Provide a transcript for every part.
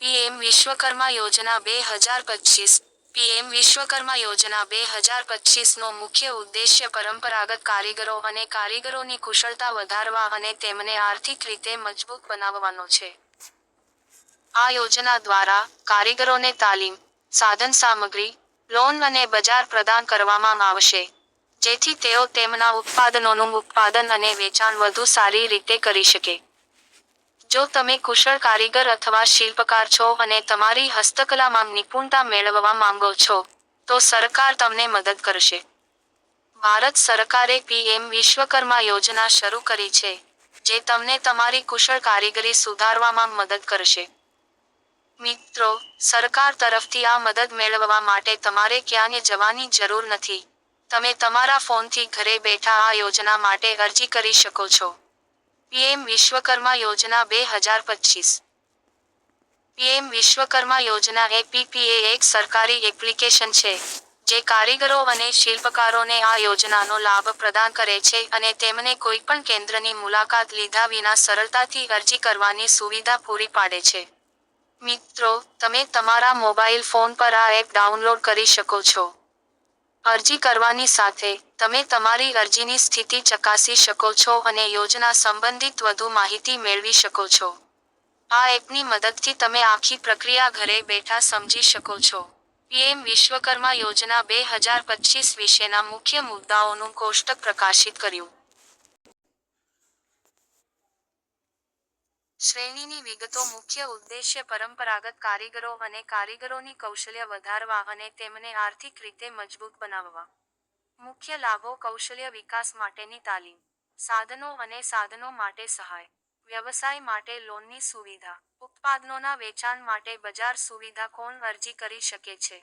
PM Vishwakarma યોજના બે હજાર પચીસ પીએમ વિશ્વકર્મા યોજના બે હજાર પચીસનો મુખ્ય ઉદ્દેશ્ય પરંપરાગત કારીગરો અને કારીગરોની કુશળતા વધારવા અને તેમને આર્થિક રીતે મજબૂત બનાવવાનો છે. આ યોજના દ્વારા, કારીગરોને તાલીમ, સાધન સામગ્રી લોન અને બજાર પ્રદાન કરવામાં આવશે, જેથી તેઓ તેમના ઉત્પાદનોનું ઉત્પાદન અને વેચાણ વધુ સારી રીતે કરી શકે. જો તમે કુશળ કારીગર અથવા શિલ્પકાર છો અને તમારી હસ્તકલામાં નિપુણતા મેળવવા માંગો છો, તો સરકાર તમને મદદ કરશે. ભારત સરકારે પીએમ વિશ્વકર્મા યોજના શરૂ કરી છે, જે તમને તમારી કુશળ કારીગરી સુધારવામાં મદદ કરશે. મિત્રો, સરકાર તરફથી આ મદદ મેળવવા માટે તમારે ક્યાંય જવાની જરૂર નથી. તમે તમારા ફોનથી ઘરે બેઠા આ યોજના માટે અરજી કરી શકો છો. પીએમ વિશ્વકર્મા યોજના બે હજાર પચીસ પીએમ વિશ્વકર્મા યોજના એ પીપીએ એક સરકારી એપ્લિકેશન છે, જે કારીગરો અને શિલ્પકારોને આ યોજનાનો લાભ પ્રદાન કરે છે અને તેમને કોઈપણ કેન્દ્રની મુલાકાત લીધા વિના સરળતાથી અરજી કરવાની સુવિધા પૂરી પાડે છે. મિત્રો, તમે તમારા મોબાઈલ ફોન પર આ એપ ડાઉનલોડ કરી શકો છો. અરજી કરવાની સાથે, તમે તમારી અરજીની સ્થિતિ ચકાસી શકો છો અને યોજના સંબંધિત વધુ માહિતી મેળવી શકો છો. આ એપની મદદથી તમે આખી પ્રક્રિયા ઘરે બેઠા સમજી શકો છો. પીએમ વિશ્વકર્મા યોજના બે હજાર પચીસ વિશેના મુખ્ય મુદ્દાઓનું કોષ્ટક પ્રકાશિત કર્યું. શ્રેણીની વિગતો મુખ્ય ઉદ્દેશ્ય પરંપરાગત કારીગરો અને કારીગરોની કૌશલ્ય વધારવા અને તેમને આર્થિક રીતે મજબૂત બનાવવા. મુખ્ય લાભો કૌશલ્ય વિકાસ માટેની તાલીમ, સાધનો અને સાધનો માટે સહાય, વ્યવસાય માટે લોનની સુવિધા, ઉત્પાદનોના વેચાણ માટે બજાર સુવિધા કોણ અરજી કરી શકે છે?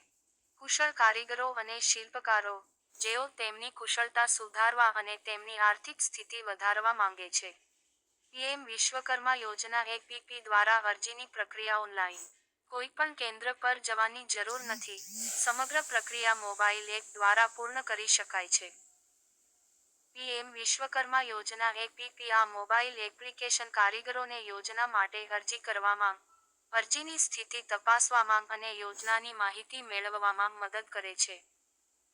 કુશળ કારીગરો અને શિલ્પકારો, જેઓ તેમની કુશળતા સુધારવા અને તેમની આર્થિક સ્થિતિ વધારવા માંગે છે. પીએમ વિશ્વકર્મા યોજના એપીપી દ્વારા અરજીની પ્રક્રિયા ઓનલાઈન. કોઈપણ કેન્દ્ર પર જવાની જરૂર નથી, સમગ્ર પ્રક્રિયા મોબાઈલ એપ દ્વારા પૂર્ણ કરી શકાય છે. પીએમ વિશ્વકર્મા યોજના એપીપી આ મોબાઈલ એપ્લિકેશન કારીગરોને યોજના માટે અરજી કરવામાં, અરજીની સ્થિતિ તપાસવામાં અને યોજનાની માહિતી મેળવવામાં મદદ કરે છે.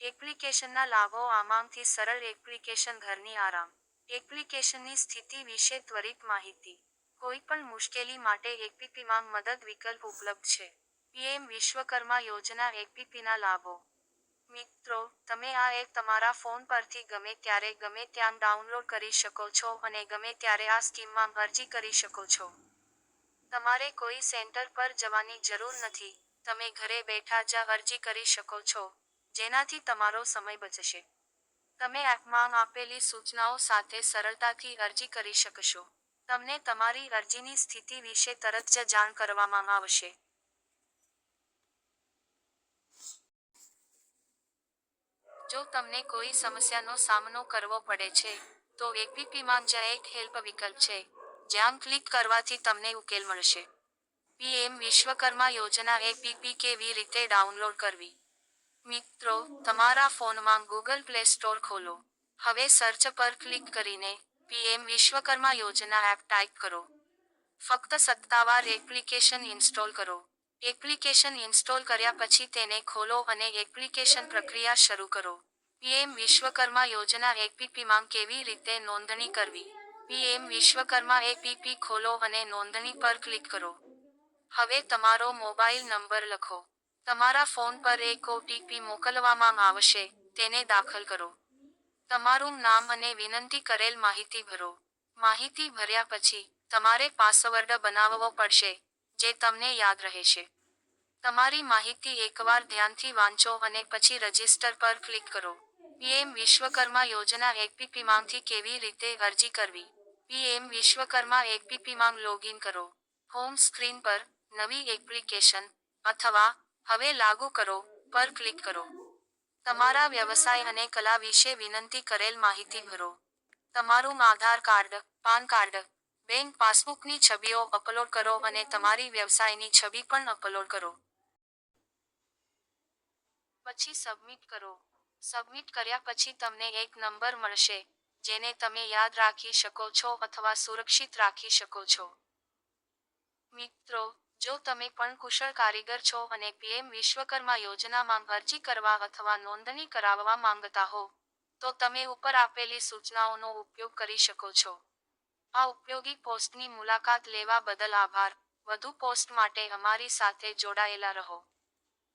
એપ્લિકેશનના લાભો આમાંથી સરળ એપ્લિકેશન ઘરની આરામ. એપ્લિકેશનની સ્થિતિ વિશે ત્વરિત માહિતી. કોઈપણ મુશ્કેલી માટે એકપીપીમાં મદદ વિકલ્પ ઉપલબ્ધ છે. પીએમ વિશ્વકર્મા યોજના એકપીપીના લાભો. મિત્રો, તમે આ એપ તમારા ફોન પરથી ગમે ત્યારે ગમે ત્યાં ડાઉનલોડ કરી શકો છો અને ગમે ત્યારે આ સ્કીમમાં અરજી કરી શકો છો. તમારે કોઈ સેન્ટર પર જવાની જરૂર નથી, તમે ઘરે બેઠા જ અરજી કરી શકો છો, જેનાથી તમારો સમય બચશે. તમે એપમાં આપેલી સૂચનાઓ સાથે સરળતાથી અરજી કરી શકશો. તમને તમારી અરજીની સ્થિતિ વિશે તરત જ જાણ કરવામાં આવશે. જો તમને કોઈ સમસ્યાનો સામનો કરવો પડે છે, તો એપીપીમાં જ એક હેલ્પ વિકલ્પ છે, જ્યાં ક્લિક કરવાથી તમને ઉકેલ મળશે. પીએમ વિશ્વકર્મા યોજના એપીપી કેવી રીતે ડાઉનલોડ કરવી? મિત્રો, તમારા ફોનમાં ગૂગલ પ્લે સ્ટોર ખોલો. હવે સર્ચ પર ક્લિક કરીને, પીએમ વિશ્વકર્મા યોજના એપ ટાઈપ કરો. ફક્ત સત્તાવાર એપ્લિકેશન ઇન્સ્ટોલ કરો. એપ્લિકેશન ઇન્સ્ટોલ કર્યા પછી તેને ખોલો અને એપ્લિકેશન પ્રક્રિયા શરૂ કરો. પીએમ વિશ્વકર્મા યોજના એપીપીમાં કેવી રીતે નોંધણી કરવી? પીએમ વિશ્વકર્મા એપીપી ખોલો અને નોંધણી પર ક્લિક કરો. હવે તમારો મોબાઈલ નંબર લખો. તમારા ફોન પર એક ઓટીપી મોકલવામાં આવશે, તેને દાખલ કરો. તમારું નામ અને વિનંતી કરેલ માહિતી ભરો. માહિતી ભર્યા પછી, તમારે પાસવર્ડ બનાવવો પડશે, જે તમને યાદ રહેશે. તમારી માહિતી એકવાર ધ્યાનથી વાંચો અને પછી રજિસ્ટર પર ક્લિક કરો. પીએમ વિશ્વકર્મા યોજના એપીપીમાંથી કેવી રીતે અરજી કરવી? પીએમ વિશ્વકર્મા એપીપીમાં લોગિન કરો. હોમ સ્ક્રીન પર, નવી એપ્લિકેશન, અથવા 'હવે લાગુ કરો' પર ક્લિક કરો. તમારા વ્યવસાય અને કલા વિશે વિનંતી કરેલ માહિતી ભરો. તમારું Aadhaar card, PAN card, bank પાસબુકની છબીઓ અપલોડ કરો અને તમારી વ્યવસાયની છબી પણ અપલોડ કરો. પછી સબમિટ કરો. સબમિટ કર્યા પછી તમને એક નંબર મળશે, જેને તમે યાદ રાખી શકો છો અથવા સુરક્ષિત રાખી શકો છો. મિત્રો જો તમે પણ કુશળ કારીગર છો અને પીએમ વિશ્વકર્મા યોજનામાં અરજી કરવા અથવા નોંધણી કરાવવા માંગતા હો, તો તમે ઉપર આપેલી સૂચનાઓનો ઉપયોગ કરી શકો છો. આ ઉપયોગી પોસ્ટની મુલાકાત લેવા બદલ આભાર. વધુ પોસ્ટ માટે અમારી સાથે જોડાયેલા રહો.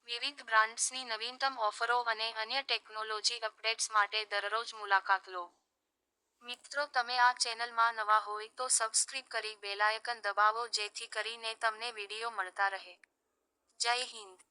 વિવિધ બ્રાન્ડ્સની નવીનતમ ઓફરો અને અન્ય ટેકનોલોજી અપડેટ્સ માટે દરરોજ મુલાકાત લો. મિત્રો, તમે આ ચેનલમાં નવા હોય તો સબસ્ક્રિબ કરી બેલાયકન દબાવો, જેથી કરીને તમને વીડિયો મળતા રહે. જય હિન્દ.